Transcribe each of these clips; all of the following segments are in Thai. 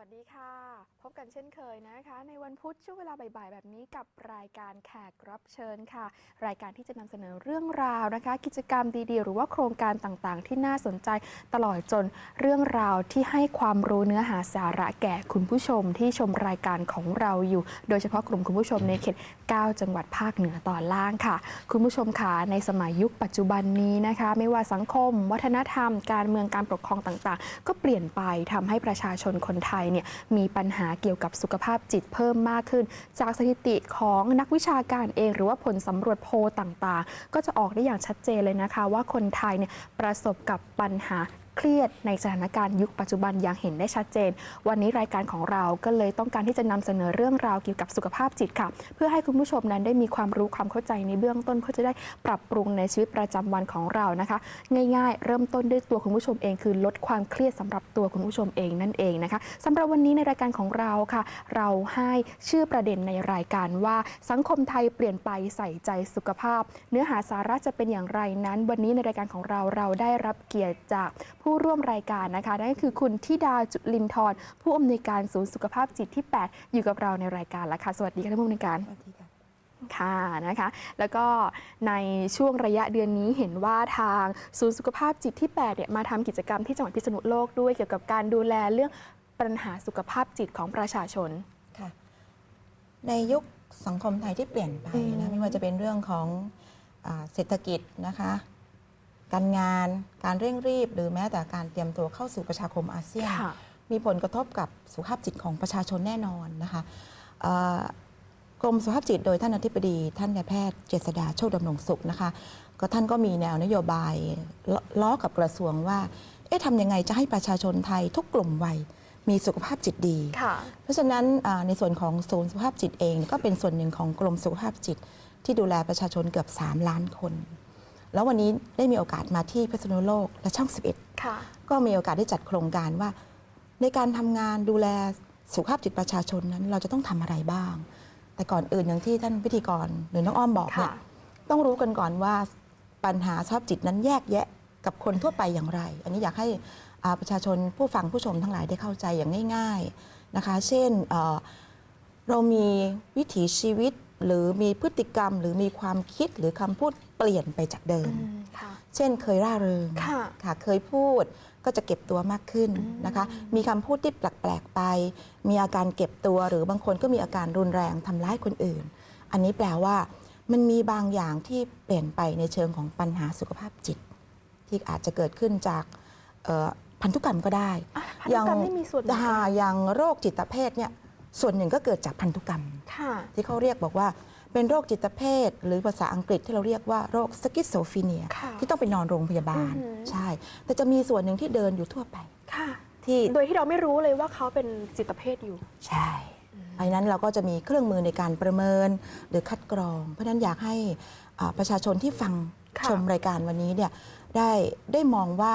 วัสดีค่ะพบกันเช่นเคยนะคะ ในวันพุธช่วงเวลาบ่ายๆ แบบนี้กับรายการแขกรับเชิญค่ะ รายการที่จะนำเสนอเรื่องราวนะคะ กิจกรรมดีๆ หรือว่าโครงการต่างๆ ที่น่าสนใจตลอดจนเรื่องราวที่ให้ความรู้เนื้อหาสาระแก่คุณผู้ชมที่ชมรายการของเราอยู่ โดยเฉพาะกลุ่มคุณผู้ชมในเขต 9 จังหวัดภาคเหนือตอนล่างค่ะ คุณผู้ชมค่ะในสมัยยุคปัจจุบันนี้นะคะ ไม่ว่าสังคม วัฒนธรรม การเมืองการปกครองต่างๆ ก็เปลี่ยนไปทำให้ประชาชนคนไทยเนี่ยมีปัญหาเกี่ยวกับสุขภาพจิตเพิ่มมากขึ้น จากสถิติของนักวิชาการเอง หรือว่าผลสำรวจโพลต่างๆ ก็จะออกได้อย่างชัดเจนเลยนะคะ ว่าคนไทยเนี่ยประสบกับปัญหา เครียดในสถานการณ์ยุคปัจจุบันอย่างเห็นได้ชัดเจน วันนี้รายการของเราก็เลยต้องการที่จะนำเสนอเรื่องราวเกี่ยวกับสุขภาพจิตค่ะ เพื่อให้คุณผู้ชมนั้นได้มีความรู้ความเข้าใจในเบื้องต้นเพื่อจะได้ปรับปรุงในชีวิตประจำวันของเรานะคะ ง่ายๆ เริ่มต้นด้วยตัวคุณผู้ชมเองคือลดความเครียดสำหรับตัวคุณผู้ชมเองนั่นเองนะคะสำหรับวันนี้ในรายการของเราค่ะ เราให้ชื่อประเด็นในรายการว่าสังคมไทยเปลี่ยนไปใส่ใจสุขภาพ เนื้อหาสาระจะเป็นอย่างไรนั้น วันนี้ในรายการของเราเราได้รับเกียรติจากผู้ร่วมรายการนะคะนั่นก็คือคุณธิดาจุลินทร์ผู้อำนวยการศูนย์สุขภาพจิตที่ 8 อยู่กับเราในรายการแล้วค่ะสวัสดีค่ะท่านผู้อำนวยการสวัสดีค่ะค่ะนะคะแล้วก็ในช่วงระยะเดือนนี้เห็นว่าทางศูนย์สุขภาพจิตที่8เนี่ยมาทำกิจกรรมที่จังหวัดพิษณุโลกด้วยเกี่ยวกับการดูแลเรื่องปัญหาสุขภาพจิตของประชาชนค่ะในยุคสังคมไทยที่เปลี่ยนไปอืนะมไม่ว่าจะเป็นเรื่องของอาเศรษฐกิจนะคะ การงาน การเร่งรีบ หรือแม้แต่การเตรียมตัวเข้าสู่ประชาคมอาเซียนค่ะมีผลกระทบกับสุขภาพจิตของประชาชนแน่นอนนะคะเอ่อกรมสุขภาพจิตโดยท่านอธิบดีท่านนายแพทย์เจษดาโชคดำรงสุขนะคะก็ท่านก็มีแนวนโยบายลล้อกับกระทรวงว่า เอ๊ะทำยังไงจะให้ประชาชนไทยทุกกลุ่มวัยมีสุขภาพจิตดีค่ะเพราะฉะนั้นอ่าในส่วนของศูนย์สุขภาพจิตเองก็เป็นส่วนหนึ่งของกรมสุขภาพจิตที่ดูแลประชาชนเกือบ 3 ล้านคน แล้ววันนี้ได้มีโอกาสมาที่พิษณุโลกและช่องค่ะ11 ก็มีโอกาสได้จัดโครงการว่า ในการทำงานดูแลสุขภาพจิตประชาชนนั้น เราจะต้องทำอะไรบ้าง แต่ก่อนอื่นอย่างที่ท่านพิธีกรหรือน้องอ้อมบอกเนี่ยค่ะต้องรู้กันก่อนว่าปัญหาสภาพจิตนั้นแยกแยะกับคนทั่วไปอย่างไร อันนี้อยากให้อ่าประชาชนผู้ฟังผู้ชมทั้งหลายได้เข้าใจอย่างง่าย ๆนะคะ เช่นเอ่อเรามีวิถีชีวิต หรือมีพฤติกรรม หรือมีความคิดหรือคำพูดเปลี่ยนไปจากเดิอืมมค่ะเช่นเคยร่าเริงค่ะค่ะเคยพูดก็จะเก็บตัวมากขึ้นอืมนะคะ มีคำพูดที่แปลกๆไป มีอาการเก็บตัวหรือบางคนก็มีอาการรุนแรงทำร้ายคนอื่น อันนี้แปลว่า มันมีบางอย่างที่เปลี่ยนไปในเชิงของปัญหาสุขภาพจิต ที่อาจจะเกิดขึ้นจากเอ่อพันธุกรรมก็ได้อะพันธุกรรมนี่มีส่วนเหมือนอ่ากันอย่างโรคจิตเภทเนี่ย ส่วนหนึ่งก็เกิดจากพันธุกรรมค่ะที่เขาเรียกบอกว่าเป็นโรคจิตเภท หรือภาษาอังกฤษที่เราเรียกว่าโรคสกิสโซฟีเนียค่ะที่ต้องไปนอนโรงพยาบาลอือหือใช่ แต่จะมีส่วนหนึ่งที่เดินอยู่ทั่วไปค่ะที่โดยที่เราไม่รู้เลยว่าเขาเป็นจิตเภทอยู่ ใช่เพราะฉะนั้นเราก็จะมีเครื่องมือในการประเมินหรือคัดกรอง เพราะฉะนั้นอยากให้อ่าประชาชนที่ฟังค่ะชมรายการวันนี้เนี่ยได้ได้มองว่า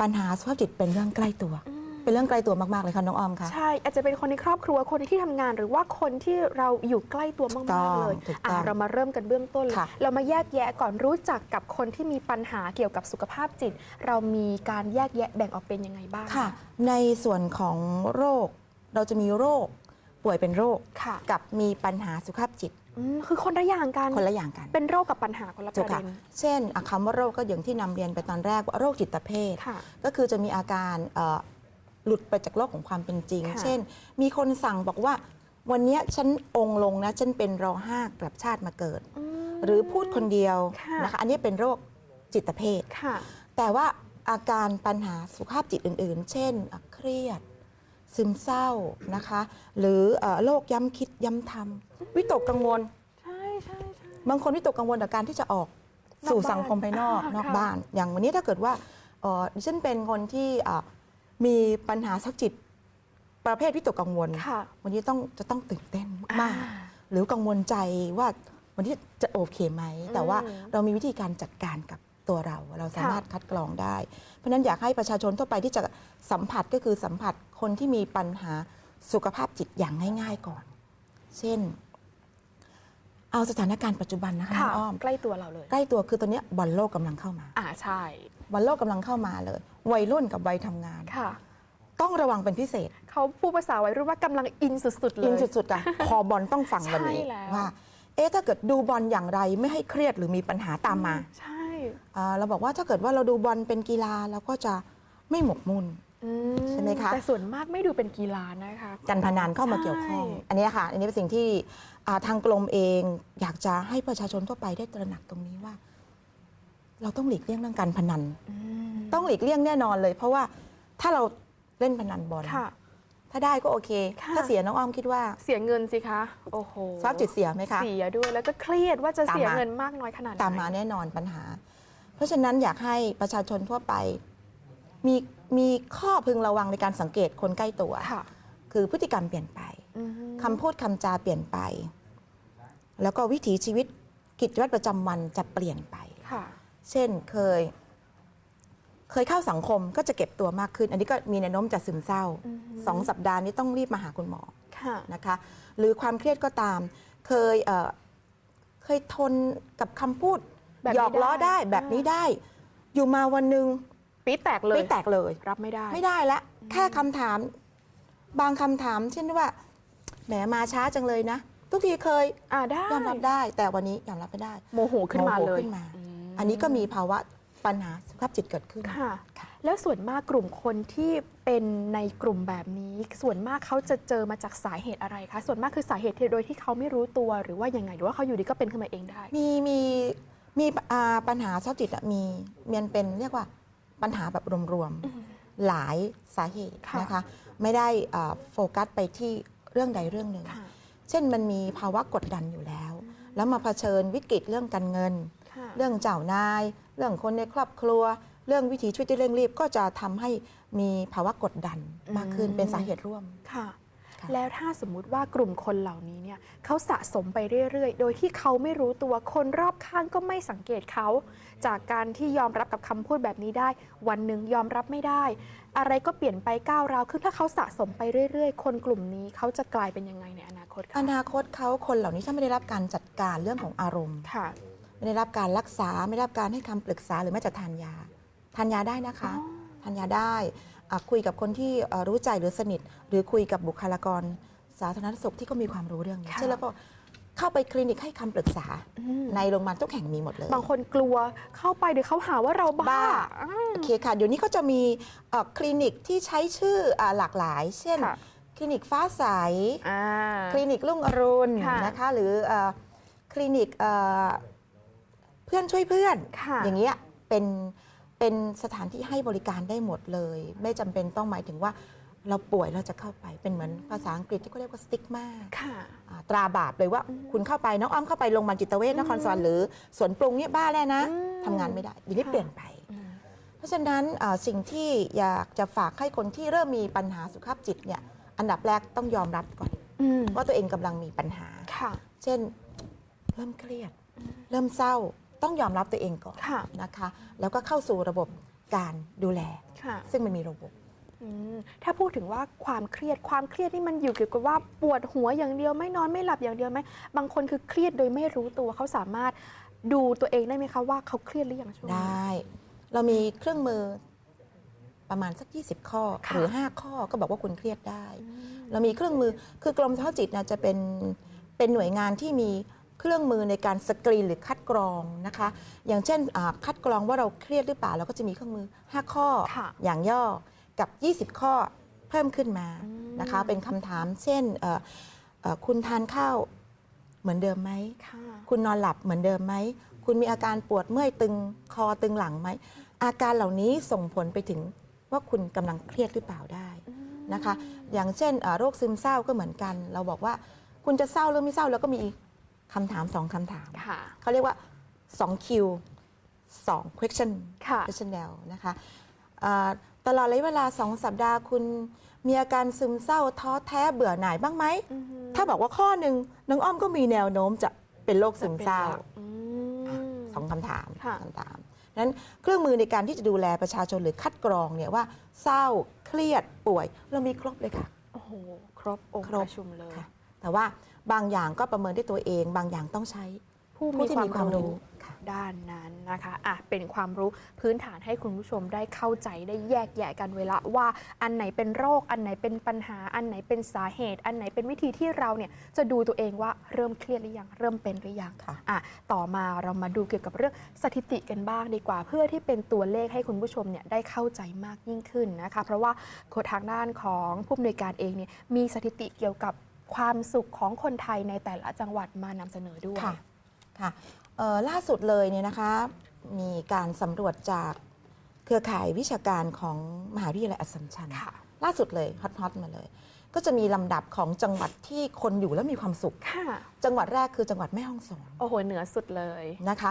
ปัญหาสุขภาพจิตเป็นเรื่องใกล้ตัวอืม เป็นเรื่องใกล้ตัวมากๆเลยค่ะน้องออมค่ะ ใช่อาจจะเป็นคนในครอบครัวคนที่ทำงาน หรือว่าคนที่เราอยู่ใกล้ตัวถูมากต้องๆเลยถูกอะต้องเรามาเริ่มกันเบื้องต้นเลยค่ะเรามาแยกแยะก่อนรู้จักกับคนที่มีปัญหาเกี่ยวกับสุขภาพจิต เรามีการแยกแยะแบ่งออกเป็นยังไงบ้างค่ะ ในส่วนของโรคเราจะมีโรคป่วยเป็นโรคค่ะกับมีปัญหาสุขภาพจิตอืมคือคนละอย่างกันคนละอย่างกัน เป็นโรคกับปัญหาคนละปถูกระค่ะเด็นเช่นอะคำว่าโรคก็อย่างที่นำเรียนไปตอนแรกว่าโรคจิตเภทค่ะก็คือจะมีอาการเอ่อ หลุดไปจากโลกของความเป็นจริงค่ะเช่น มีคนสั่งบอกว่า วันเนี้ยฉันองค์ลงนะ ฉันเป็นรอห้ากลับชาติมาเกิดมหรือพูดคนเดียวค่ะนะคะ อันนี้เป็นโรคจิตเภทค่ะแต่ว่าอาการปัญหาสุขภาพจิตอื่น ๆ เช่นอะเครียด ซึมเศร้านะคะ หรือเอ่อโรคย้ำคิดย้ำทำวิตกกังวลใช่ใช่ใช่บางคนวิตกกังวลกับการที่จะออกนอกสู่บ้านสังคมภายนอกอ่านอกค่ะบ้าน อย่างวันนี้ถ้าเกิดว่าเอ่อดิฉันเป็นคนที่อะ มีปัญหาสักจิตประเภทวิตกกังวลค่ะวันนี้ต้องจะต้องตื่นเต้นมากอ่าหรือกังวลใจว่าวันนี้จะโอเคไหม แต่ว่าอืมเรามีวิธีการจัดการกับตัวเรา เราสามารถคัดกรองได้ เพราะฉะนั้นอยากให้ประชาชนทั่วไปที่จะสัมผัสก็คือสัมผัสคนที่มีปัญหาสุขภาพจิตอย่างง่าย ๆก่อน เช่น เอาสถานการณ์ปัจจุบันนะคะน้ค่ะองอ้อม ใกล้ตัวเราเลย ใกล้ตัวคือตอนเนี้ยบอลโลกกำลังเข้ามา อ่าใช่ บอลโลกกำลังเข้ามาเลย วัยรุ่นกับวัยทำงาน ค่ะ ต้องระวังเป็นพิเศษ เขาพูดภาษาวัยรุ่นว่ากำลังอินสุดๆเลย อินสุดๆอะคอบอลต้องฟังวันนี้ใช่แล้ว ว่า เอ๊ะถ้าเกิดดูบอลอย่างไรไม่ให้เครียดหรือมีปัญหาตามมาใช่ อ่าเราบอกว่าถ้าเกิดว่าเราดูบอลเป็นกีฬาเราก็จะไม่หมกมุ่นอื ใช่ไหมคะแต่ส่วนมากไม่ดูเป็นกีฬานะคะการพนันเข้ามาเกี่ยวข้องใช่อันนี้ค่ะ อันนี้เป็นสิ่งที่อ่าทางกรมเองอยากจะให้ประชาชนทั่วไปได้ตระหนักตรงนี้ว่า เราต้องหลีกเลี่ยงเรื่องการพนันอืมต้องหลีกเลี่ยงแน่นอนเลย เพราะว่าถ้าเราเล่นพนันบอลค่ะถ้าได้ก็โอเคค่ะถ้าเสียน้องอ้อมคิดว่า เสียเงินสิคะ โอ้โหสภาพจิตเสียไหมคะ เสียด้วย แล้วก็เครียดว่าจะตามมาเสียเงินมากน้อยขนาดไหน ตามมาแน่นอนปัญหา เพราะฉะนั้นอยากให้ประชาชนทั่วไป มี มีข้อพึงระวังในการสังเกตคนใกล้ตัว ค่ะคือพฤติกรรมเปลี่ยนไป อืมคำพูดคำจาเปลี่ยนไป แล้วก็วิถีชีวิตกิจวัตรประจำวันจะเปลี่ยนไป ค่ะ เช่นเคย เคยเข้าสังคมก็จะเก็บตัวมากขึ้น อันนี้ก็มีแนวโน้มจะซึมเศร้าอืมสองสัปดาห์นี้ต้องรีบมาหาคุณหมอค่ะ นะคะหรือความเครียดก็ตาม เคยเอ่อเคยทนกับคำพูดแบบนี้หยอกล้อได้ได้แบบอ่านี้นี้ได้ อยู่มาวันหนึ่ง ปี๊ดแตกเลย ไม่แตกเลย รับไม่ได้ ไม่ได้ละ แค่คำถาม บางคำถาม เช่นว่า แหมมาช้าจังเลยนะ ทุกทีเคยอ่าได้ยอมรับได้ แต่วันนี้ยอมรับไม่ได้โมโหขึ้นมาโมโหเลย ขึ้นมามอันนี้ก็มีภาวะปัญหาสุขภาพจิตเกิดขึ้น ค่ะ ค่ะ แล้วส่วนมากกลุ่มคนที่เป็นในกลุ่มแบบนี้ ส่วนมากเขาจะเจอมาจากสาเหตุอะไรคะ ส่วนมากคือสาเหตุที่โดยที่เขาไม่รู้ตัวหรือว่ายังไงหรือว่าเขาอยู่ดีก็เป็นขึ้นมาเองได้ มีมีมีอ่าปัญหาสุขภาพจิตอะมีมันเป็นเรียกว่า ปัญหาแบบรวมๆหลายสาเหตุค่ะนะคะ ไม่ได้อ่าโฟกัสไปที่เรื่องใดเรื่องหนึ่งค่ะเช่นมันมีภาวะกดดันอยู่แล้ว แล้วมาเผชิญวิกฤตเรื่องการเงินค่ะเรื่องเจ้านาย เรื่องคนในครอบครัว เรื่องวิถีชีวิตที่เร่งรีบก็จะทำให้มีภาวะกดดันมากขึ้นอืมเป็นสาเหตุร่วมค่ะค่ะแล้วถ้าสมมุติว่ากลุ่มคนเหล่านี้เนี่ยเขาสะสมไปเรื่อย ๆ โดยที่เขาไม่รู้ตัวคนรอบข้างก็ไม่สังเกตเขา จากการที่ยอมรับกับคำพูดแบบนี้ได้ วันหนึ่งยอมรับไม่ได้ อะไรก็เปลี่ยนไปก้าวร้าวขึ้นถ้าเขาสะสมไปเรื่อย ๆ คนกลุ่มนี้เขาจะกลายเป็นยังไงในอนาคตคะอนาคตเขาคนเหล่านี้ถ้าไม่ได้รับการจัดการเรื่องของอารมณ์ ค่ะ ไม่ได้รับการรักษาไม่ได้รับการให้คำปรึกษาหรือแม้แต่ทานยา ทานยาได้นะคะอ๋อทานยาได้อะคุยกับคนที่เอ่อรู้ใจหรือสนิท หรือคุยกับบุคลากร สาธารณสุขที่ก็มีความรู้เรื่องนี้ค่ะ เช่นแล้วก็ เข้าไปคลินิกให้คำปรึกษาอืมในโรงพยาบาลทุกแห่งมีหมดเลย บางคนกลัวเข้าไปเดี๋ยวเขาหาว่าเราบ้าบ้าอ่าโอเคค่ะ เดี๋ยวนี้เขาจะมีเอ่อคลินิกที่ใช้ชื่ออะหลากหลาย เช่นค่ะคลินิกฟ้าใสอ่าคลินิกรุ่งอรุณค่ะนะคะ หรือเอ่อคลินิกเอ่อเพื่อนช่วยเพื่อนค่ะอย่างเงี้ยเป็นเป็นสถานที่ให้บริการได้หมดเลย ไม่จำเป็นต้องหมายถึงว่า เราป่วยเราจะเข้าไปเป็นเหมือนภาษาอังกฤษที่เขาเรียกว่าสติ๊กมาค่ะตราบาปเลยว่าอืมคุณเข้าไปน้องอ้อมเข้าไปโรงพยาบาลจิตเวชนครสวรรค์หรือสวนปรุงเนี่ยบ้าแล้วนะอืมทำงานไม่ได้อย่างนี้ค่ะเปลี่ยนไปอืมเพราะฉะนั้นอ่าสิ่งที่อยากจะฝากให้คนที่เริ่มมีปัญหาสุขภาพจิตเนี่ยอันดับแรกต้องยอมรับก่อนอืมว่าตัวเองกำลังมีปัญหาค่ะเช่นเริ่มเครียด เริ่มเศร้าต้องยอมรับตัวเองก่อนค่ะนะคะ แล้วก็เข้าสู่ระบบการดูแลค่ะซึ่งมันมีระบบอืม ถ้าพูดถึงว่าความเครียดความเครียดนี่มันอยู่เกี่ยวกับว่าปวดหัวอย่างเดียวไม่นอนไม่หลับอย่างเดียวไหมบางคนคือเครียดโดยไม่รู้ตัวเขาสามารถดูตัวเองได้ไหมคะว่าเขาเครียดหรือยังช่วงไดนี้้เรามีเครื่องมือประมาณสัก 20 ข้อค่ะหรือ 5 ข้อก็บอกว่าคุณเครียดได้อืมเรามีเครื่องมือคือกรมสภาพจิตนะจะเป็นเป็นหน่วยงานที่มีเครื่องมือในการสกรีนหรือคัดกรองนะคะ อย่างเช่นอ่าคัดกรองว่าเราเครียดหรือเปล่าเราก็จะมีเครื่องมือ 5 ข้อค่ะอย่างย่อ กับ 20 ข้อเพิ่มขึ้นมาอืมนะคะ เป็นคำถามเช่นเอ่อเอ่อคุณทานข้าวเหมือนเดิมไหมค่ะคุณนอนหลับเหมือนเดิมไหม คุณมีอาการปวดเมื่อยตึงคอตึงหลังไหม อาการเหล่านี้ส่งผลไปถึงว่าคุณกำลังเครียดหรือเปล่าได้นะคะ อย่างเช่นเอ่อโรคซึมเศร้าก็เหมือนกัน เราบอกว่าคุณจะเศร้าหรือไม่เศร้าแล้วก็มีคำถามสองคำถามค่ะเขาเรียกว่า2 Q 2 question ค่ะ questionnaire นะคะเอ่อ ตลอดระยะเวลา2สัปดาห์คุณมีอาการซึมเศร้าท้อแท้เบื่อหน่ายบ้างไหมอือฮึถ้าบอกว่าข้อหนึ่งน้องอ้อมก็มีแนวโน้มจะเป็นโรคซึมเศร้าอืมสองคำถามค่ะคำถามนั้นเครื่องมือในการที่จะดูแลประชาชนหรือคัดกรองเนี่ยว่าเศร้าเครียดป่วย เรามีครบเลยค่ะโอ้โหครบองค์ครบประชุมเลยค่ะแต่ว่าบางอย่างก็ประเมินด้วยตัวเอง บางอย่างต้องใช้ ผผู้ผู้มีที่ความีมความรู้รู้ค่ะด้านนั้นนะคะอะเป็นความรู้พื้นฐานให้คุณผู้ชมได้เข้าใจได้แยกแยะกันเวลาว่าอันไหนเป็นโรค อันไหนเป็นปัญหา อันไหนเป็นสาเหตุ อันไหนเป็นวิธีที่เราเนี่ยจะดูตัวเองว่าเริ่มเครียดหรือยังเริ่มเป็นหรือยังค่ะอะต่อมาเรามาดูเกี่ยวกับเรื่องสถิติกันบ้างดีกว่า เพื่อที่เป็นตัวเลขให้คุณผู้ชมเนี่ยได้เข้าใจมากยิ่งขึ้นนะคะเพราะว่าทางด้านของผู้อำนวยการเองเนี่ยมีสถิติเกี่ยวกับความสุขของคนไทยในแต่ละจังหวัดมานำเสนอด้วย ค่ะค่ะเอ่อล่าสุดเลยเนี่ยนะคะมีการสำรวจจากเครือข่ายวิชาการของมหาวิทยาลัยอัสสัมชัญค่ะล่าสุดเลยฮอตๆมาเลย ก็จะมีลำดับของจังหวัดที่คนอยู่แล้วมีความสุขค่ะจังหวัดแรกคือจังหวัดแม่ฮ่องสอนโอ้โหเหนือสุดเลยนะคะ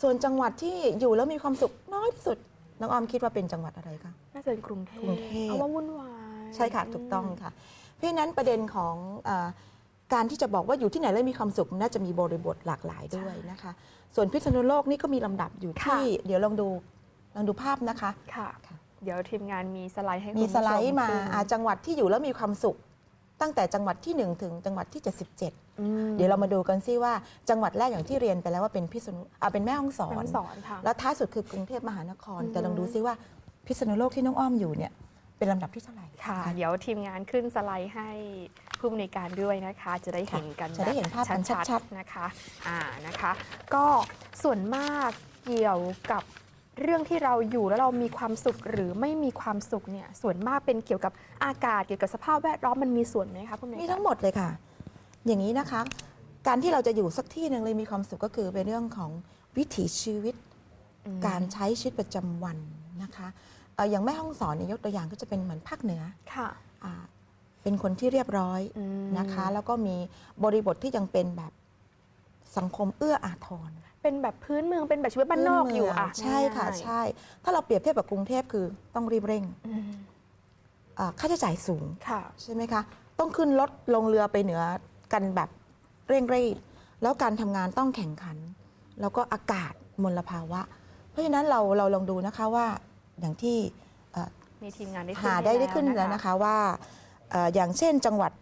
ส่วนจังหวัดที่อยู่แล้วมีความสุขน้อยที่สุดน้องออมคิดว่าเป็นจังหวัดอะไรคะน่าจะเป็นกรุงเทพกรุงเทพเอาว่าวุ่นวายใช่ค่ะถูกต้องค่ะ เพราะฉะนั้นประเด็นของเออ การที่จะบอกว่าอยู่ที่ไหนแล้วมีความสุขมันน่าจะมีบริบทหลากหลายด้วยนะคะ ส่วนพิษณุโลกนี่ก็มีลำดับอยู่ที่ เดี๋ยวลองดูลองดูภาพนะคะค่ะค่ะเดี๋ยวทีมงานมีสไลด์ให้คุณมีผู้ชสไลด์มาขึ้นอ่าจังหวัดที่อยู่แล้วมีความสุข ตั้งแต่จังหวัดที่ 1 ถึงจังหวัดที่ 77 อืมเดี๋ยวเรามาดูกันซิว่าจังหวัดแรกอย่างที่เรียนไปแล้วว่าเป็นพิษณุอ่าเป็นแม่ฮ่องสอแม่น ฮ่องสอนค่ะ แล้วท้ายสุดคือกรุงเทพมหานคร อือฮึแต่ลองดูซิว่าพิษณุโลกที่น้องอ้อมอยู่เนี่ยเป็นลำดับที่เท่าไหร่ค่ะ เดี๋ยวทีมงานขึ้นสไลด์ให้ ผู้อำนวยการด้วยนะคะ จะได้เห็นกันจะได้เห็นภาพกันแบบชัดๆนะคะอ่านะคะ ก็ส่วนมากเกี่ยวกับเรื่องที่เราอยู่แล้วเรามีความสุขหรือไม่มีความสุขเนี่ยส่วนมากเป็นเกี่ยวกับอากาศเกี่ยวกับสภาพแวดล้อมมันมีส่วนไหมคะผู้อำนวยมีการทั้งหมดเลยค่ะ อย่างนี้นะคะ การที่เราจะอยู่สักที่หนึ่งเลยมีความสุขก็คือเป็นเรื่องของวิถีชีวิตอืมการใช้ชีวิตประจำวันนะคะเอ่ออย่างแม่ห้องสอนเนี่ยยกตัวอย่างก็จะเป็นเหมือนภาคเหนือค่ะอ่า เป็นคนที่เรียบร้อยอืมนะคะ แล้วก็มีบริบทที่ยังเป็นแบบสังคมเอื้ออาทรเป็นแบบพื้นเมืองเป็นแบบชีวิตบ้านนอกอยู่อะ ใช่ค่ะง่ายๆใช่ ถ้าเราเปรียบเทียบกับกรุงเทพคือต้องรีบเร่งอืมอ่าค่าใช้จ่ายสูงค่ะใช่ไหมคะ ต้องขึ้นรถลงเรือไปเหนือกันแบบเร่งรีบแล้วการทำงานต้องแข่งขัน แล้วก็อากาศมลภาวะ เพราะฉะนั้นเราเราลองดูนะคะว่าอย่างที่เอ่อมีทีมงานได้ขึ้นหาให้ได้ได้ขึ้นะแล้วนะคะว่าเอ่ออย่างเช่นจังหวัด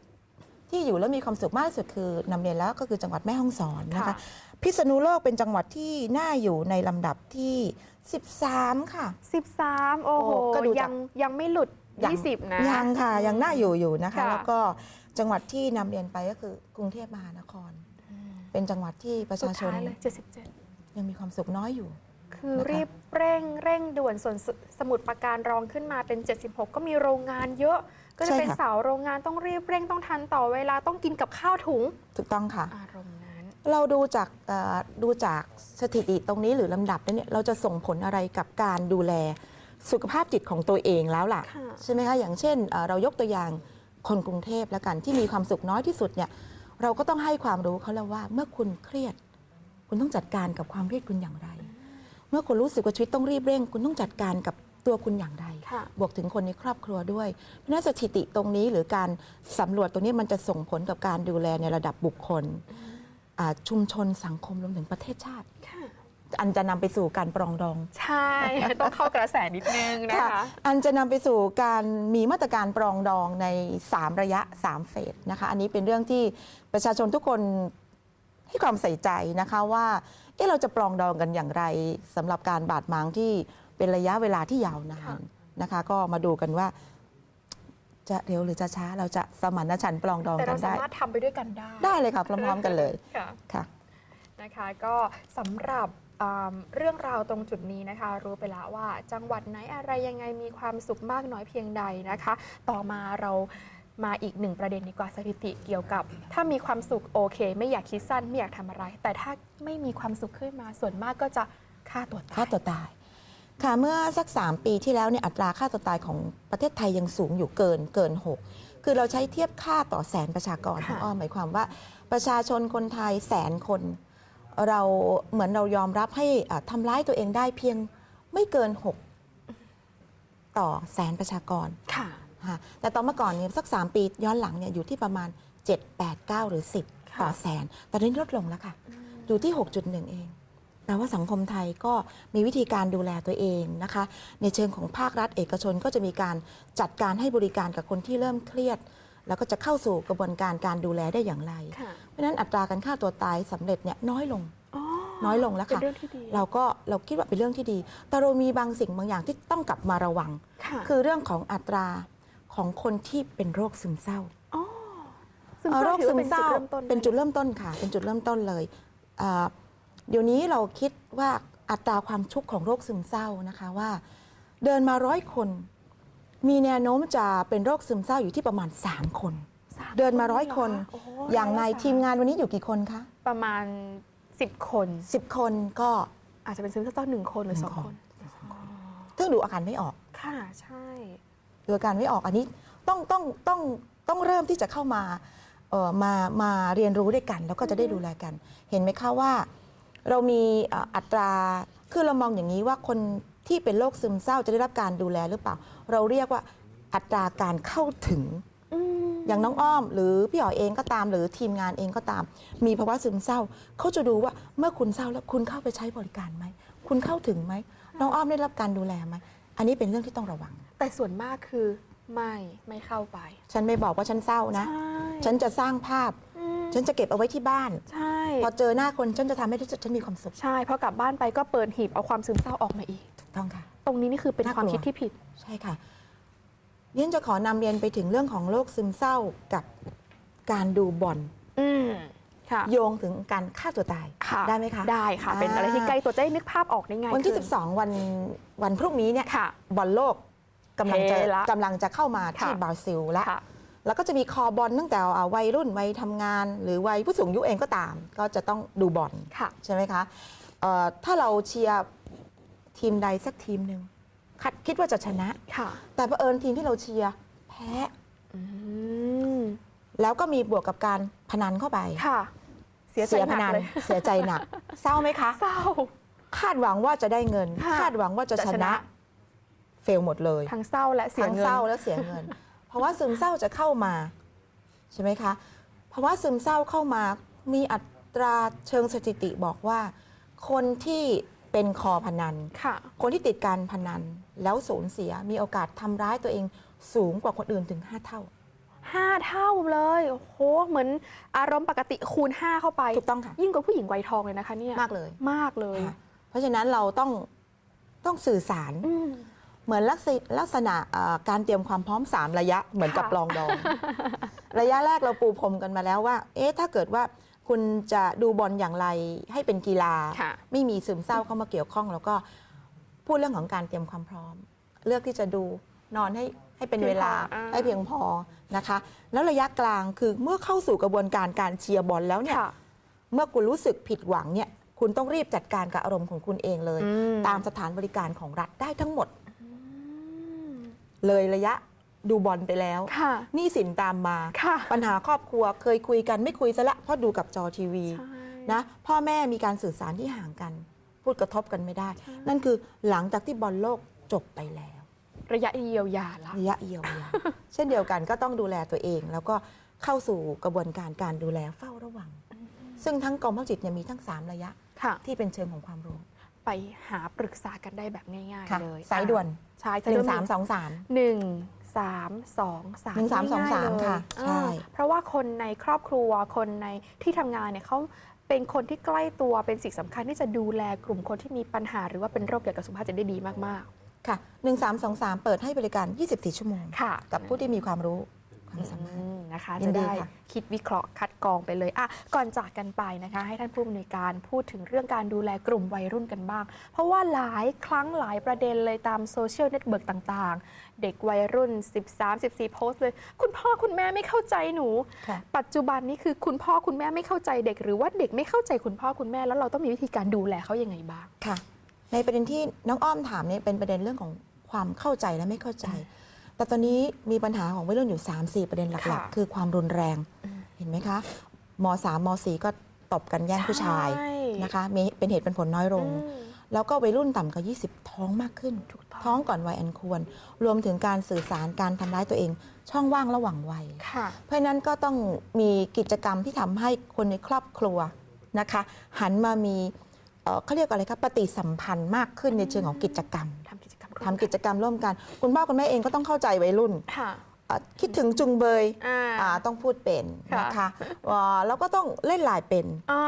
ที่อยู่แล้วมีความสุขมากที่สุดคือนำเรียนแล้วก็คือจังหวัดแม่ฮ่องสอนนะคะค่ะพิษณุโลกเป็นจังหวัดที่น่าอยู่ในลำดับที่ 13 ค่ะ 13 โอ้โหโอ้ก็ดูจากยังยังไม่หลุดยัง20 นะ ยังค่ะ ยังน่าอยู่อยู่นะคะค่ะแล้วก็จังหวัดที่นำเรียนไปก็คือกรุงเทพมหานครอืมเป็นจังหวัดที่ประสุดชาชนท้ายเลย77 ยังมีความสุขน้อยอยู่ คือนะคะรีบเร่งเร่งด่วนส่วนสสมุดประการรองขึ้นมาเป็น 76 ก็มีโรงงานเยอะ ก็จะเป็นสาวโรงงานต้องรีบเร่งต้องทันต่อเวลาต้องกินกับข้าวถุง ถูกต้องค่ะ อารมณ์นั้น เราดูจากเอ่อดูจากสถิติตรงนี้หรือลำดับนั้นเนี่ยเราจะส่งผลอะไรกับการดูแลสุขภาพจิตของตัวเองแล้วล่ะ ค่ะ ใช่ไหมคะอย่างเช่นเอ่อเรายกตัวอย่างคนกรุงเทพแล้วกันที่มีความสุขน้อยที่สุดเนี่ยเราก็ต้องให้ความรู้เขาแล้วว่า เมื่อคุณเครียด คุณต้องจัดการกับความเครียดคุณอย่างไร เมื่อคุณรู้สึกว่าชีวิตต้องรีบเร่ง คุณต้องจัดการกับ ตัวคุณอย่างไรค่ะบวกถึงคนในครอบครัวด้วย เพราะฉะนั้นสถิติตรงนี้หรือการสำรวจตรงนี้มันจะส่งผลกับการดูแลในระดับบุคคลอ่าชุมชนสังคมรวมถึงประเทศชาติค่ะอันจะนำไปสู่การปรองดอง ใช่ ต้องเข้ากระแสนิดนึงนะคะ อันจะนำไปสู่การมีมาตรการปรองดองใน 3 ระยะ 3 เฟสนะคะ อันนี้เป็นเรื่องที่ประชาชนทุกคนให้ความใส่ใจนะคะว่า เอ๊ะเราจะปรองดองกันอย่างไรสำหรับการบาดหมางที่ เป็นระยะเวลาที่ยาวนานค่ะนะคะ ก็มาดูกันว่า จะเร็วหรือจะช้าเราจะสมานฉันท์ปรองดองแต่กัเรานสาได้ มารถทำไปด้วยกันได้ได้เลยค่ะพร้อมๆกันเลยค่ะ ค่ะ นะคะก็สำหรับอ่าเรื่องราวตรงจุดนี้นะคะ รู้ไปแล้วว่าจังหวัดไหนอะไรยังไงมีความสุขมากน้อยเพียงใดนะคะ ต่อมาเรามาอีกหนึ่งประเด็นดีกว่าสถิติเกี่ยวกับ ถ้ามีความสุขโอเค ไม่อยากคิดสั้นไม่อยากทำอะไร แต่ถ้าไม่มีความสุขขึ้นมาส่วนมากก็จะฆ่าตัวตาย ฆ่าตัวตาย ค่ะเมื่อสัก 3 ปีที่แล้วเนี่ยอัตราฆ่าตัวตายของประเทศไทยยังสูงอยู่เกินเกิน 6 คือเราใช้เทียบค่าต่อแสนประชากรค่ะคุณอ้อมหมายความว่า ประชาชนคนไทยแสนคน เราเหมือนเรายอมรับให้อะทำร้ายตัวเองได้เพียงไม่เกิน 6 ต่อแสนประชากรค่ะ ค่ะแต่ตอนเมื่อก่อนเนี่ยสัก 3 ปีย้อนหลังเนี่ยอยู่ที่ประมาณ 7 8 9 หรือ 10 ค่ะ ต่อแสนตอนนี้ลดลงแล้วค่ะ อยู่ที่ 6.1 เอง แปลว่าสังคมไทยก็มีวิธีการดูแลตัวเองนะคะ ในเชิงของภาครัฐเอกชนก็จะมีการจัดการให้บริการกับคนที่เริ่มเครียด แล้วก็จะเข้าสู่กระบวนการการดูแลได้อย่างไรค่ะเพราะฉะนั้นอัตราการฆ่าตัวตายสำเร็จเนี่ยน้อยลงอ๋อน้อยลงแล้วเป็นค่ะเรื่องที่ดีเราก็เราคิดว่าเป็นเรื่องที่ดี แต่เรามีบางสิ่งบางอย่างที่ต้องกลับมาระวังค่ะคือเรื่องของอัตราของคนที่เป็นโรคซึมเศร้าอ๋อซึมเอ่อเศโรร้าคถือซึว่ามเป็นเศจุดร้าเริ่มต้นเป็นจุดไหมเริ่มต้นค่ะ เป็นจุดเริ่มต้นเลย เอ่อเดี๋ยวนี้เราคิดว่าอัตราความชุกของโรคซึมเศร้านะคะว่า เดินมาร้อยคน มีแนวโน้มจะเป็นโรคซึมเศร้าอยู่ที่ประมาณ 3 คนสเดินมาร้อยคน โอ้โหอย่างในร้สทีมงานวันนี้อยู่กี่คนคะประมาณ 10 คน 10 คนก็อาจจะเป็นซึมเศร้าหนึ่งคนหรือสองหนึ่งคคนนซึ่งดูอาการไม่ออก ค่ะใช่ ดูอาการไม่ออกอันนี้ต้องต้องต้องต้องเริ่มที่จะเข้ามาเอ่อมามาเรียนรู้ด้วยกัน แล้วก็จะได้ดูแลกัน เห็นไหมคะว่า เรามีเอ่ออัตราคือเรามองอย่างนี้ว่าคนที่เป็นโรคซึมเศร้าจะได้รับการดูแลหรือเปล่า เราเรียกว่าอัตราการเข้าถึงอืมอย่างน้องอ้อม หรือพี่อ๋อยเองก็ตามหรือทีมงานเองก็ตาม มีภาวะซึมเศร้าเขาจะดูว่าเมื่อคุณเศร้าแล้วคุณเข้าไปใช้บริการไหมคุณเข้าถึงไหมน้องอ้อมได้รับการดูแลไหมอันนี้เป็นเรื่องที่ต้องระวัง แต่ส่วนมากคือไม่ไม่เข้าไป ฉันไม่บอกว่าฉันเศร้านะใช่ฉันจะสร้างภาพอืม ฉันจะเก็บเอาไว้ที่บ้าน ใช่ พอเจอหน้าคนฉันจะทำให้รู้สึกฉันมีความสุขใช่พอกลับบ้านไปก็เปิดหีบเอาความซึมเศร้าออกมาอีก ถูกต้องค่ะ ตรงนี้นี่คือเป็นน่ากความลัวคิดที่ผิด ใช่ค่ะเรียนจะขอนำเรียนไปถึงเรื่องของโรคซึมเศร้ากับการดูบอลอืมค่ะโยงถึงการฆ่าตัวตายค่ะได้ไหมคะ ได้ค่ะ เป็นอะไรที่ใกล้ตัวจะได้นึกภาพออกได้ง่ายวันที่ ขึ้12 วันวันพรุ่งนี้เนี่ยค่ะ บอลโลกกำลังจะเฮละกำลังจะเข้ามาที่ค่ะ บราซิลแล้วค่ะ แล้วก็จะมีคอบอลตั้งแต่อ่าวัยรุ่นวัยทำงาน หรือวัยผู้สูงอายุเองก็ตาม ก็จะต้องดูบอลค่ะใช่ไหมคะเอ่อถ้าเราเชียร์ทีมใดสักทีมหนึ่งคาดคิดว่าจะชนะค่ะแต่เผอิญทีมที่เราเชียร์แพ้อืมแล้วก็มีบวกกับการพนันเข้าไปค่ะ เสียใจพหนันักเลยเสียใจหนัก เศร้าไหมคะเศร้า คาดหวังว่าจะได้เงินค่ะคาดหวังว่าจะจะชชนะนะ เฟลหมดเลย ทั้งเศร้าและเสียทั้งเงินเศร้าและเสียเงินเพ ราะว่าซึมเศร้าจะเข้ามาใช่ไหมคะเพราะว่าซึมเศร้าเข้ามามีอัตราเชิงสถิติบอกว่า คนที่เป็นคอพนันค่ะ คนที่ติดการพนันแล้วสูญเสียมีโอกาสทำร้ายตัวเองสูงกว่าคนอื่นถึง 5 เท่า ห้าเท่าเลยโอ้โหเหมือนอารมณ์ปกติคูณ 5 เข้าไป ถูกต้องค่ะ ยิ่งกว่าผู้หญิงวัยทองเลยนะคะเนี่ยมากเลย มากเลย ค่ะเพราะฉะนั้นเราต้องต้องสื่อสาร อืม เหมือนลักษณะลักษณะเอ่อการเตรียมความพร้อม 3 ระยะเหมือนกับค่ะปลองดอง ระยะแรกเราปูพรมกันมาแล้วว่า เอ๊ะถ้าเกิดว่าคุณจะดูบอลอย่างไรให้เป็นกีฬา ค่ะ ไม่มีซึมเศร้าเข้ามาเกี่ยวข้อง แล้วก็พูดเรื่องของการเตรียมความพร้อม เลือกที่จะดูนอนให้ให้เป็นเพียงเวลาพออ่า ให้เพียงพอนะคะ แล้วระยะกลางคือเมื่อเข้าสู่กระบวนการการเชียร์บอลแล้วเนี่ย ค่ะ เมื่อคุณรู้สึกผิดหวังเนี่ย คุณต้องรีบจัดการกับอารมณ์ของคุณเองเลย อืม ตามสถานบริการของรัฐได้ทั้งหมดอืม เลยระยะดูบอลไปแล้วค่ะหนี้สินตามมาค่ะปัญหาครอบครัวเคยคุยกันไม่คุยซะละเพราะดูกับจอทีวีใช่นะพ่อแม่มีการสื่อสารที่ห่างกัน พูดกระทบกันไม่ได้ นั่นคือหลังจากที่บอลโลกจบไปแล้ว ระยะเยียวยาละระยะเยียวยา เช่นเดียวกันก็ต้องดูแลตัวเอง แล้วก็เข้าสู่กระบวนการการดูแลเฝ้าระวัง ซึ่งทั้งกองพักจิตเนี่ยมีทั้ง 3 ระยะค่ะที่เป็นเชิงของความรู้ ไปหาปรึกษากันได้แบบง่ายค่ะๆเลยสายด่วนใช่หนึ่งสามสองสามหนึ่งสามสองสามหนึ่งสามสองสามง่ยๆเลยค่ะใช่อ่าเพราะว่าคนในครอบครัวคนในที่ทำงานเนี่ยเขาเป็นคนที่ใกล้ตัวเป็นสิ่งสำคัญที่จะดูแลกลุ่มคนที่มีปัญหา หรือว่าเป็นโรคเกี่ยวกับสุขภาพจะได้ดีมากค่ะ 1323 เปิดให้บริการ 24 ชั่วโมงๆค่ะกับผู้ที่มีความรู้ ความสามารถอืมนะคะ ยิจะนดีได้ค่ะ คิดวิเคราะห์คัดกรองไปเลยอะก่อนจากกันไปนะคะ ให้ท่านผู้อำนวยการพูดถึงเรื่องการดูแลกลุ่มวัยรุ่นกันบ้าง เพราะว่าหลายครั้งหลายประเด็นเลยตามโซเชียลเน็ตเวิร์กต่างๆ เด็กวัยรุ่น 13 14 โพสต์เลย คุณพ่อคุณแม่ไม่เข้าใจหนู ค่ะ ปัจจุบันนี้คือคุณพ่อคุณแม่ไม่เข้าใจเด็ก หรือว่าเด็กไม่เข้าใจคุณพ่อคุณแม่แล้วเราต้องมีวิธีการดูแลเขายังไงบ้าง ค่ะ ในประเด็นที่น้องอ้อมถามเนี่ยเป็นประเด็นเรื่องของความเข้าใจและไม่เข้าใจ แต่ตอนนี้มีปัญหาของวัยรุ่นอยู่ 3-4 ประเด็นหลักค่ะ ๆ คือความรุนแรงอืมเห็นไหมคะม3ม4ก็ตบกันแย่งผู้ชายใช่นะคะมีเป็นเหตุเป็นผลน้อยลง อืม แล้วก็วัยรุ่นต่ำกว่า 20 ท้องมากขึ้นถูกต้องท้องก่อนวัยอันควร รวมถึงการสื่อสารการทำร้ายตัวเอง ช่องว่างระหว่างวัย ค่ะ เพราะฉะนั้นก็ต้องมีกิจกรรมที่ทำให้คนในครอบครัวนะคะ หันมามีเอ่อเขาเรียกอะไรครับปฏิสัมพันธ์มากขึ้นในเชิงของกิจกรรม ทำกิจกรรมร่วม ทำกิจกรรมร่วมกัน คุณพ่อคุณแม่เองก็ต้องเข้าใจวัยรุ่นค่ะอะคิดถึงจุงเบยอ่าอ่าต้องพูดเป็นค่ะนะคะอ่าแล้วก็ต้องเล่นไลน์เป็นอ่า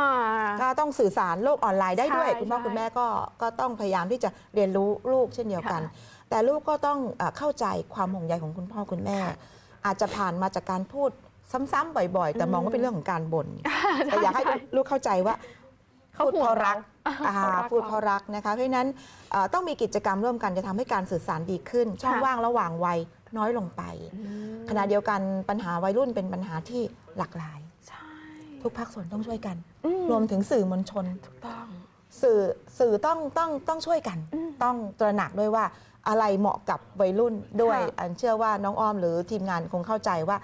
ก็ต้องสื่อสารโลกออนไลน์ได้ด้วยใช่คุณพ่อใช่คุณแม่ก็ก็ต้องพยายามที่จะเรียนรู้ลูกเช่นเดียวกันค่ะแต่ลูกก็ต้องเออเข้าใจความห่วงใยของคุณพ่อคุณแม่ อาจจะผ่านมาจากการพูดซ้ำๆบ่อย ๆ แต่มองว่าเป็นเรื่องของการบ่นแต่อยากให้ลูกเข้าใจว่า เขาพูดห่วเพงราะรักเราอ่าเขารักพูดเพราะรักนะคะ เพราะฉะนั้นเอ่อต้องมีกิจกรรมร่วมกันจะทำให้การสื่อสารดีขึ้น ช่องค่ะว่างระหว่างวัยน้อยลงไปอืมขณะเดียวกันปัญหาวัยรุ่นเป็นปัญหาที่หลากหลายใช่ทุกภาคส่วนต้องช่วยกันอืรวมถึงสื่อมวลชนต้องสื่อสื่อต้องต้องต้องช่วยกันอืมต้องตระหนักด้วยว่าอะไรเหมาะกับวัยรุ่นด้วยค่ะอันเชื่อว่าน้องอ้อมหรือทีมงานคงเข้าใจว่า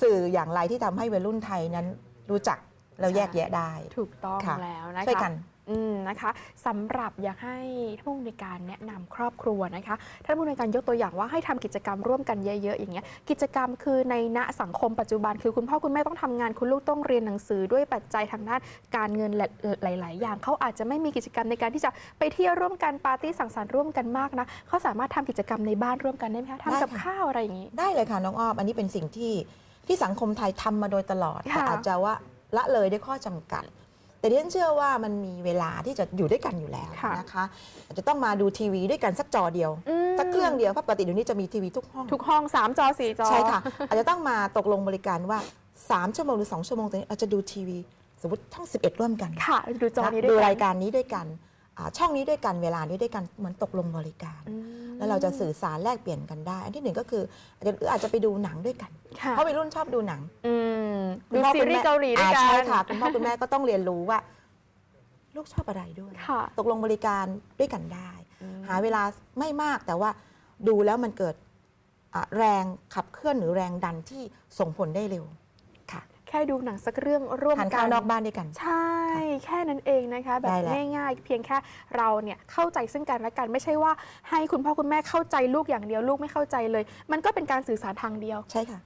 สื่ออย่างไรที่ทำให้วัยรุ่นไทยนั้นรู้จัก แล้วแยกแยะได้ ถูกต้องค่ะแล้วนะคะช่วยกันอืมนะคะสำหรับอยากให้ท่านผู้อำนวยการแนะนำครอบครัวนะคะท่านผู้อำนวยการยกตัวอย่างว่าให้ทำกิจกรรมร่วมกันเยอะๆอย่างเงี้ยกิจกรรมคือในณสังคมปัจจุบันคือคุณพ่อคุณแม่ต้องทำงานคุณลูกต้องเรียนหนังสือด้วยปัจจัยทางด้านการเงินและหลาย ๆ อย่างเขาอาจจะไม่มีกิจกรรมในการที่จะไปเที่ยวร่วมกันปาร์ตี้สังสรรค์ร่วมกันมากนะเขาสามารถทำกิจกรรมในบ้านร่วมกันได้ไหมคะทำกับได้ค่ะข้าวอะไรอย่างงี้ได้เลยค่ะน้องอ้อมอันนี้เป็นสิ่งที่ที่สังคมไทยทำมาโดยตลอดค่ะแต่อาจจะว่า ละเลยด้วยข้อจำกัด แต่ดิฉันเชื่อว่ามันมีเวลาที่จะอยู่ด้วยกันอยู่แล้วค่ะนะคะอาจจะต้องมาดูทีวีด้วยกันสักจอเดียวอืมสักเครื่องเดียวเพราะปกติเดี๋ยวนี้จะมีทีวีทุกห้องทุกห้องสามจอสี่จอใช่ค่ะอาจจะต้องมาตกลงบริการว่า 3 ชั่วโมงหรือ 2 ชั่วโมงตรงนี้เราจะดูทีวี สมมติทั้ง11 ร่วมกันค่ะดูจอนี้นะด้วยดูกันรายการนี้ด้วยกันอ่า ช่องนี้ด้วยกันเวลานี้ด้วยกันเหมือนตกลงบริการอืมแล้วเราจะสื่อสารแลกเปลี่ยนกันได้ อันที่หนึ่งก็คืออาจจะหรืออาจจะไปดูหนังด้วยกันค่ะเพราะวัยรุ่นชอบดูหนังอืมคุดูณพ่อซีคุณรีแม่ส์เกาหลีด้วยกัอ่นใช่ค่ะคุณพ่อคุณแม่ก็ต้องเรียนรู้ว่า ลูกชอบอะไรด้วยค่ะตกลงบริการด้วยกันได้อืมหาเวลาไม่มากแต่ว่าดูแล้วมันเกิดอะแรงขับเคลื่อนหรือแรงดันที่ส่งผลได้เร็วค่ะ แค่ดูหนังสักเรื่องร่วมทานกัข้าวนนอกบ้านด้วยกัน ใช่ แค่นั้นเองนะคะ แบบได้แล้วง่ายๆ เพียงแค่เราเนี่ยเข้าใจซึ่งกันและกันไม่ใช่ว่าให้คุณพ่อคุณแม่เข้าใจลูกอย่างเดียวลูกไม่เข้าใจเลย มันก็เป็นการสื่อสารทางเดียวใช่ค่ะ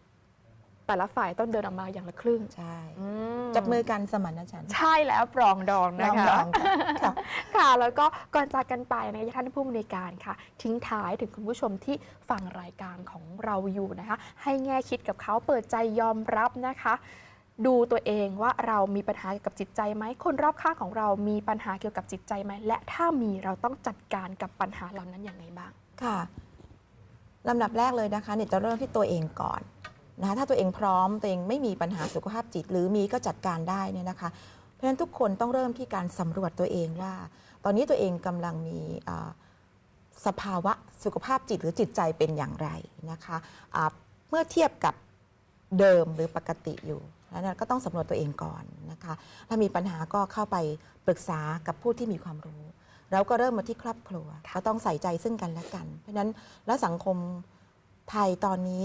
แต่ละฝ่ายต้องเดินออกมาอย่างละครึ่ง ใช่อืมจับมือกันสมานฉันท์ใช่แล้วปรองดองลนะองคะลองค่ะค่ะ แล้วก็ก่อนจากกันไปนะคะท่านผู้อำนวยการค่ะ ทิ้งท้ายถึงคุณผู้ชมที่ฟังรายการของเราอยู่นะคะ ให้แง่คิดกับเขาเปิดใจยอมรับนะคะ ดูตัวเองว่าเรามีปัญหาเกี่ยวกับจิตใจไหม คนรอบข้างของเรามีปัญหาเกี่ยวกับจิตใจไหม และถ้ามีเราต้องจัดการกับปัญหาเหล่านั้นอย่างไรบ้าง ค่ะลำดับแรกเลยนะคะเนี่ยจะเริ่มที่ตัวเองก่อนนะคะถ้าตัวเองพร้อมตัวเองไม่มีปัญหาสุขภาพจิต หรือมีก็จัดการได้เนี่ยนะคะ เพราะฉะนั้นทุกคนต้องเริ่มที่การสำรวจตัวเองว่า ตอนนี้ตัวเองกำลังมีสภาวะสุขภาพจิตหรือจิตใจเป็นอย่างไรนะคะอ่าเมื่อเทียบกับเดิมหรือปกติอยู่ แล้วเนี่ยก็ต้องสำรวจตัวเองก่อนนะคะ ถ้ามีปัญหาก็เข้าไปปรึกษากับผู้ที่มีความรู้แล้วก็เริ่มมาที่ครอบครัว ก็ต้องใส่ใจซึ่งกันและกัน เพราะฉะนั้นแล้วสังคมไทยตอนนี้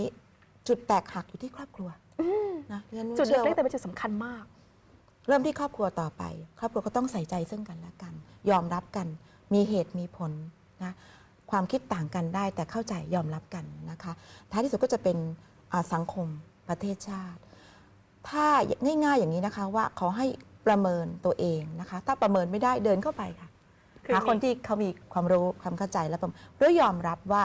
จุดแตกหักอยู่ที่ครอบครัวนะเพราะฉะนั้นจุดชื่อเล็กๆว่าแต่เป็นจุดสำคัญมาก เริ่มที่ครอบครัวต่อไป ครอบครัวก็ต้องใส่ใจซึ่งกันและกัน ยอมรับกัน มีเหตุมีผลนะความคิดต่างกันได้แต่เข้าใจยอมรับกันนะคะ ท้ายที่สุดก็จะเป็นอ่าสังคมประเทศชาติ ถ้าง่ายๆอย่างนี้นะคะว่าขอให้ประเมินตัวเองนะคะ ถ้าประเมินไม่ได้เดินเข้าไปค่ะคือหาคนที่เขามีความรู้ความเข้าใจและประเมินเพื่อยอมรับว่า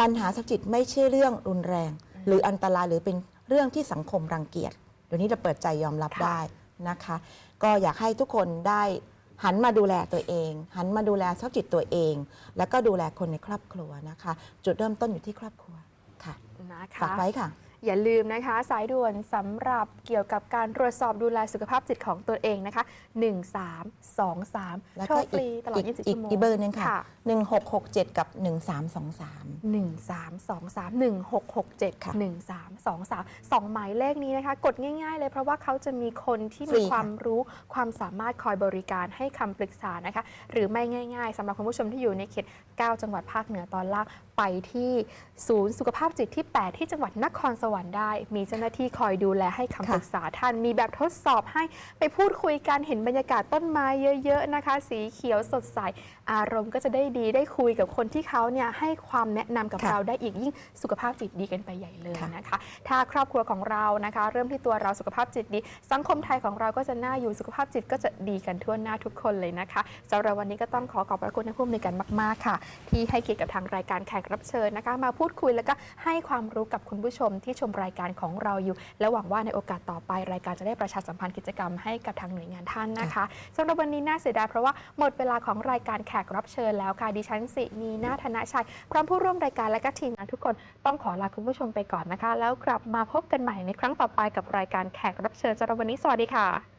ปัญหาทางจิตไม่ใช่เรื่องรุนแรง หรืออันตรายหรือเป็นเรื่องที่สังคมรังเกียจเดี๋ยวนี้เราเปิดใจยอมรับค่ะได้นะคะ ก็อยากให้ทุกคนได้หันมาดูแลตัวเอง หันมาดูแลสภาพจิตตัวเอง แล้วก็ดูแลคนในครอบครัวนะคะ จุดเริ่มต้นอยู่ที่ครอบครัวค่ะนะคะฝากไว้ค่ะ อย่าลืมนะคะ สายด่วนสำหรับเกี่ยวกับการตรวจสอบดูแลสุขภาพจิตของตัวเองนะคะ 1323แล้วโทรก็ฟรีตลอดอีก24อีชั่กวโมงอีกเบอร์หนึงค่ะ 1667 กับ 1323 1323 1667 ค่ะ 1323สองหมายเลขนี้นะคะ กดง่าย ๆ เลยเพราะว่าเขาจะมีคนที่ฟรีมีค่ะความรู้ความสามารถคอยบริการให้คำปรึกษานะคะ หรือไม่ง่าย ๆสำหรับคุณผู้ชมที่อยู่ในเขต 9 จังหวัดภาคเหนือตอนล่างไปที่ศูนย์สุขภาพจิตที่ 8 ที่จังหวัดนครสวรรค์ได้ มีเจ้าหน้าที่คอยดูแลให้คำค่ะปรึกษาท่าน มีแบบทดสอบให้ไปพูดคุยกันเห็นบรรยากาศต้นไม้เยอะ ๆ นะคะ สีเขียวสดใส อารมณ์ก็จะได้ดีได้คุยกับคนที่เขาเนี่ยให้ความแนะนำกับค่ะเราได้อีกยิ่งสุขภาพจิตดีกันไปใหญ่เลยค่ะนะคะ ถ้าครอบครัวของเรานะคะ เริ่มที่ตัวเราสุขภาพจิตดี สังคมไทยของเราก็จะน่าอยู่สุขภาพจิตก็จะดีกันทั่วหน้าทุกคนเลยนะคะสำหรับวันนี้ก็ต้องขอขอบพระคุณท่านผู้อำนวยการมาก ๆ ค่ะ ที่ให้เกียรติกับทางรายการแขกรับเชิญนะคะ มาพูดคุยแล้วก็ให้ความรู้กับคุณผู้ชมที่ชมรายการของเราอยู่ และหวังว่าในโอกาสต่อไป รายการจะได้ประชาสัมพันธ์กิจกรรมให้กับทางหน่วยงานท่านนะคะสำหรับวันนี้น่าเสียดายเพราะว่าหมดเวลาของรายการแขกรับเชิญแล้วค่ะดิฉันสินีนาธนชัยพร้อมผู้ร่วมรายการและก็ทีมงานทุกคนต้องขอลาคุณผู้ชมไปก่อนนะคะ แล้วกลับมาพบกันใหม่ในครั้งต่อไปกับรายการแขกรับเชิญสำหรับวันนี้สวัสดีค่ะ